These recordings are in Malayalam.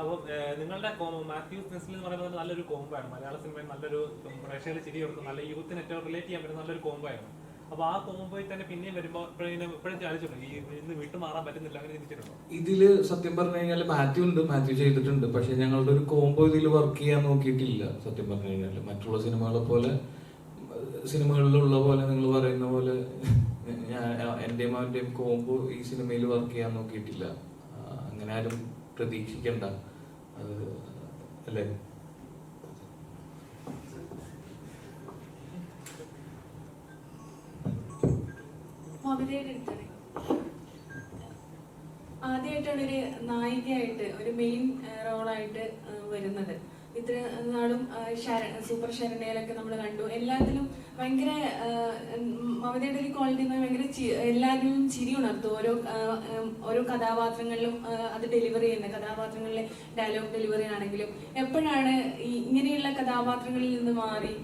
അപ്പം നിങ്ങളുടെ മാത്യു മാത്യൂസ് എന്ന് പറയുന്നത് നല്ലൊരു കോംബോ ആണ്. മലയാള സിനിമയിൽ നല്ലൊരു പ്രേക്ഷകർ ചിരി കൊടുക്കും. നല്ല യൂത്തിന് ഏറ്റവും റിലേറ്റ് ചെയ്യാൻ പറ്റുന്ന നല്ലൊരു കോംബോ ആണ് അപ്പൊ ആ കോംബോയിൽ തന്നെ പിന്നെയും വരുമ്പോൾ ഇപ്പോഴും ചാലിച്ചിട്ടുണ്ട് ഈ ഇന്ന് വിട്ടു മാറാൻ പറ്റുന്നില്ല അങ്ങനെ ചിന്തിച്ചിട്ടുണ്ടോ? ഇതിൽ സത്യം പറഞ്ഞു കഴിഞ്ഞാൽ മാത്യു ഉണ്ട്. മാത്യു ചെയ്തിട്ടുണ്ട്. പക്ഷെ ഞങ്ങളുടെ ഒരു കോംബോ ഇതിൽ വർക്ക് ചെയ്യാൻ നോക്കിയിട്ടില്ല സത്യം പറഞ്ഞു കഴിഞ്ഞാൽ മറ്റുള്ള സിനിമകളെ പോലെ സിനിമകളിലുള്ള പോലെ നിങ്ങൾ പറയുന്ന പോലെ ഞാൻ എന്റെയും അവന്റെയും കോംബോ ഈ സിനിമയിൽ വർക്ക് ചെയ്യാൻ നോക്കിയിട്ടില്ല. അങ്ങനെ ആരും പ്രതീക്ഷിക്കണ്ട. അത് അല്ലേ? ആദ്യമായിട്ടാണ് ഒരു നായികയായിട്ട് ഒരു മെയിൻ റോളായിട്ട് വരുന്നത്. ഇത്ര നാളും സൂപ്പർ ശരണയിലൊക്കെ നമ്മൾ കണ്ടു. എല്ലാത്തിലും ഭയങ്കര മമതയുടെ ഒരു ക്വാളിറ്റി എന്ന് ഭയങ്കര എല്ലാവരും ചിരി ഉണർത്തും. ഓരോ ഓരോ കഥാപാത്രങ്ങളിലും അത് ഡെലിവറി ചെയ്യുന്ന കഥാപാത്രങ്ങളിലെ ഡയലോഗ് ഡെലിവറി ആണെങ്കിലും എപ്പോഴാണ് ഇങ്ങനെയുള്ള കഥാപാത്രങ്ങളിൽ നിന്ന് മാറി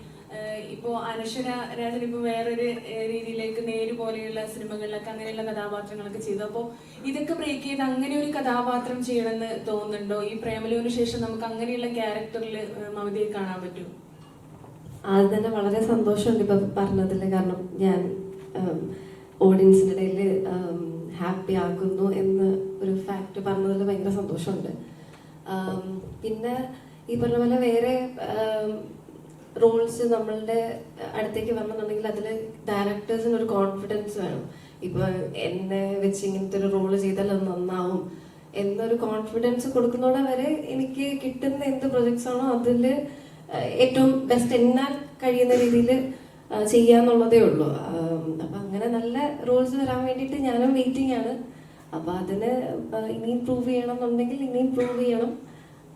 ഇപ്പോ അനശ്വര രാജൻ ഇപ്പൊ വേറൊരു രീതിയിലേക്ക് നേര് പോലെയുള്ള സിനിമകളിലൊക്കെ അങ്ങനെയുള്ള കഥാപാത്രങ്ങളൊക്കെ ചെയ്തു. അപ്പോ ഇതൊക്കെ ബ്രേക്ക് ചെയ്ത് അങ്ങനെ ഒരു കഥാപാത്രം ചെയ്യണമെന്ന് തോന്നുന്നുണ്ടോ? ഈ പ്രേമലുവിന് ശേഷം നമുക്ക് അങ്ങനെയുള്ള ക്യാരക്ടറിൽ മമതയെ കാണാൻ പറ്റും അത് തന്നെ വളരെ സന്തോഷമുണ്ട് ഇപ്പൊ പറഞ്ഞതിൽ കാരണം ഞാൻ ഓഡിയൻസിന്റെ ഇടയിൽ ഹാപ്പി ആക്കുന്നു എന്ന് ഒരു ഫാക്ട് പറഞ്ഞതിൽ ഭയങ്കര സന്തോഷമുണ്ട്. പിന്നെ ഈ പറഞ്ഞ പോലെ വേറെ റോൾസ് നമ്മളുടെ അടുത്തേക്ക് വരണമെന്നുണ്ടെങ്കിൽ അതിൽ ഡയറക്ടേഴ്സിന് ഒരു കോൺഫിഡൻസ് വേണം. ഇപ്പൊ എന്നെ വെച്ച് ഇങ്ങനത്തെ ഒരു റോൾ ചെയ്താൽ അത് നന്നാവും എന്നൊരു കോൺഫിഡൻസ് കൊടുക്കുന്നതോടെ വരെ എനിക്ക് കിട്ടുന്ന എന്ത് പ്രൊജക്ട്സ് ആണോ അതിൽ ഏറ്റവും ബെസ്റ്റ് എന്നാൽ കഴിയുന്ന രീതിയിൽ ചെയ്യാന്നുള്ളതേ ഉള്ളൂ. അപ്പൊ അങ്ങനെ നല്ല റോൾസ് വരാൻ വേണ്ടിയിട്ട് ഞാനും വെയിറ്റിംഗ് ആണ്. അപ്പൊ അതിന് ഇനിയും പ്രൂവ് ചെയ്യണം എന്നുണ്ടെങ്കിൽ ഇനിയും പ്രൂവ് ചെയ്യണം.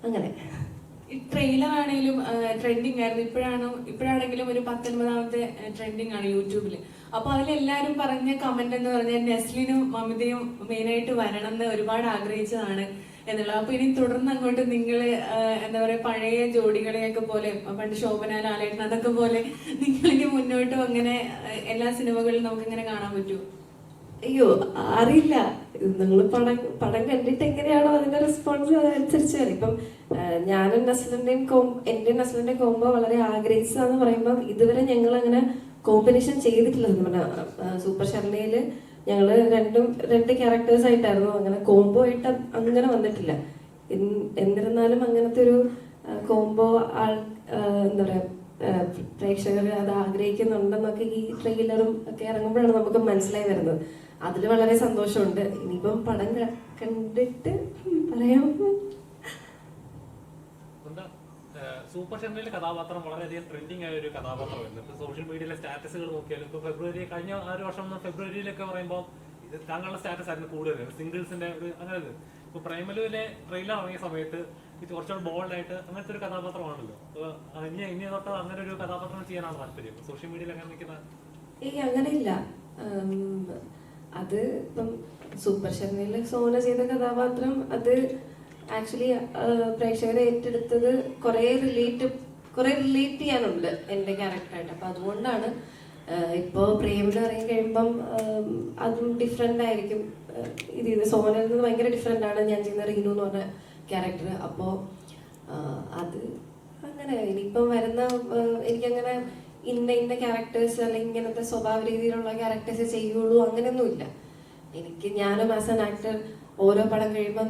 അങ്ങനെ. ട്രെയിലർ ആണെങ്കിലും ട്രെൻഡിങ് ആയിരുന്നു. ഇപ്പോഴാണ് ഇപ്പോഴാണെങ്കിലും ഒരു പത്തൊൻപതാമത്തെ ട്രെൻഡിങ് ആണ് യൂട്യൂബിൽ അപ്പൊ അതിലെല്ലാരും പറഞ്ഞ കമന്റ് എന്ന് പറഞ്ഞാൽ നെസ്ലിനും മമിതയും മെയിനായിട്ട് വരണം എന്ന് ഒരുപാട് ആഗ്രഹിച്ചതാണ് എന്നുള്ളത്. അപ്പൊ ഇനി തുടർന്ന് അങ്ങോട്ട് നിങ്ങൾ എന്താ പറയാ പഴയ ജോഡികളെയൊക്കെ പോലെ പണ്ട് ശോഭന ലാലേട്ടൻ അതൊക്കെ പോലെ നിങ്ങളിനി മുന്നോട്ടും അങ്ങനെ എല്ലാ സിനിമകളിലും നമുക്ക് ഇങ്ങനെ കാണാൻ പറ്റുമോ അയ്യോ അറിയില്ല. നിങ്ങൾ പടം പടം കണ്ടിട്ട് എങ്ങനെയാണോ അതിന്റെ റെസ്പോൺസ് അതനുസരിച്ച് വരും ഇപ്പം ഞാനും നസ്ലിന്റെയും എന്റെയും നസ്ലിന്റെയും കോംബോ വളരെ ആഗ്രഹിച്ചതാന്ന് പറയുമ്പോൾ ഇതുവരെ ഞങ്ങൾ അങ്ങനെ കോമ്പിനേഷൻ ചെയ്തിട്ടില്ലെന്ന് പറഞ്ഞാൽ സൂപ്പർ ശർണയിൽ ഞങ്ങൾ രണ്ടും രണ്ട് ക്യാരക്ടേഴ്സ് ആയിട്ടായിരുന്നു അങ്ങനെ കോംബോ ആയിട്ട് അങ്ങനെ വന്നിട്ടില്ല. എന്നിരുന്നാലും അങ്ങനത്തെ ഒരു കോംബോ ആൾ എന്താ പറയാ പ്രേക്ഷകർ അത് ആഗ്രഹിക്കുന്നുണ്ടെന്നൊക്കെ ഈ ട്രെയിലറും ഒക്കെ ഇറങ്ങുമ്പോഴാണ് നമുക്ക് മനസ്സിലായി വരുന്നത്. അതിൽ വളരെ സന്തോഷമുണ്ട്. ഇനിയിപ്പം പടം കണ്ടിട്ട് പറയാം. സൂപ്പർ ഷെറിലെ കഥാപാത്രം വളരെയധികം ട്രെൻഡിങ് ആയ ഒരു കഥാപാത്രമായിരുന്നു. ഇപ്പൊ സോഷ്യൽ മീഡിയയിലെ സ്റ്റാറ്റസുകൾ നോക്കിയാലും ഇപ്പൊ ഫെബ്രുവരി കഴിഞ്ഞ ഒരു വർഷം ഫെബ്രുവരിയിലൊക്കെ പറയുമ്പോൾ താങ്കളുടെ സ്റ്റാറ്റസ് ആയിരുന്നു കൂടുതൽ സിംഗിൾസിന്റെ ഒരു അങ്ങനെ ഇപ്പൊ പ്രൈമലുവിലെ ട്രെയിലർ ഇറങ്ങിയ സമയത്ത് ഇത് കുറച്ചുകൂടെ ബോൾഡ് ആയിട്ട് അങ്ങനത്തെ ഒരു കഥാപാത്രമാണല്ലോ. ഇനി ഇനി തൊട്ട് അങ്ങനെ ഒരു കഥാപാത്രം ചെയ്യാനാണ് താല്പര്യം. സോഷ്യൽ മീഡിയയിൽ അങ്ങനെ നിൽക്കുന്ന ഏയ് അങ്ങനെയില്ല. അത് ഇപ്പം സൂപ്പർ ഷെർണിയിൽ സോന ചെയ്ത കഥാപാത്രം അത് ആക്ച്വലി പ്രേക്ഷകരെ ഏറ്റെടുത്തത് കുറേ റിലേറ്റ് കുറേ റിലേറ്റ് ചെയ്യാനുണ്ട് എന്റെ ക്യാരക്ടറായിട്ട് അപ്പം അതുകൊണ്ടാണ് ഇപ്പോൾ ഇപ്പോ എന്ന് പറയാൻ കഴിയുമ്പം അതും ഡിഫറെന്റ് ആയിരിക്കും. ഇത് ഇത് സോനയിൽ നിന്ന് ഭയങ്കര ഡിഫറെന്റ് ആണ് ഞാൻ ചെയ്യുന്ന റീനു എന്ന് പറഞ്ഞ ക്യാരക്ടർ അപ്പോൾ അത് അങ്ങനെ. ഇനിയിപ്പം വരുന്ന എനിക്കങ്ങനെ ഇന്ന ഇന്ന ക്യാരക്ടേഴ്സ് അല്ലെങ്കിൽ ഇങ്ങനത്തെ സ്വഭാവ രീതിയിലുള്ള ക്യാരക്ടേഴ്സ് ചെയ്യുള്ളൂ അങ്ങനെയൊന്നുമില്ല. എനിക്ക് ഞാനും ആസ് ആൻ ആക്ടർ ഓരോ പടം കഴിയുമ്പം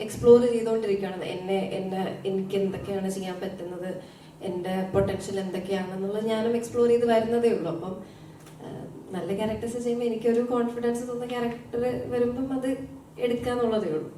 എക്സ്പ്ലോർ ചെയ്തുകൊണ്ടിരിക്കുകയാണ്. എന്നെ എന്നെ എനിക്ക് എന്തൊക്കെയാണ് ചെയ്യാൻ പറ്റുന്നത്? എന്റെ പൊട്ടൻഷ്യൽ എന്തൊക്കെയാണെന്നുള്ളത് ഞാനും എക്സ്പ്ലോർ ചെയ്ത് വരുന്നതേ ഉള്ളൂ. അപ്പം നല്ല ക്യാരക്ടേഴ്സ് ചെയ്യുമ്പോൾ എനിക്കൊരു കോൺഫിഡൻസ് തോന്നുന്ന ക്യാരക്ടർ വരുമ്പം അത് എടുക്കാന്നുള്ളതേ ഉള്ളൂ.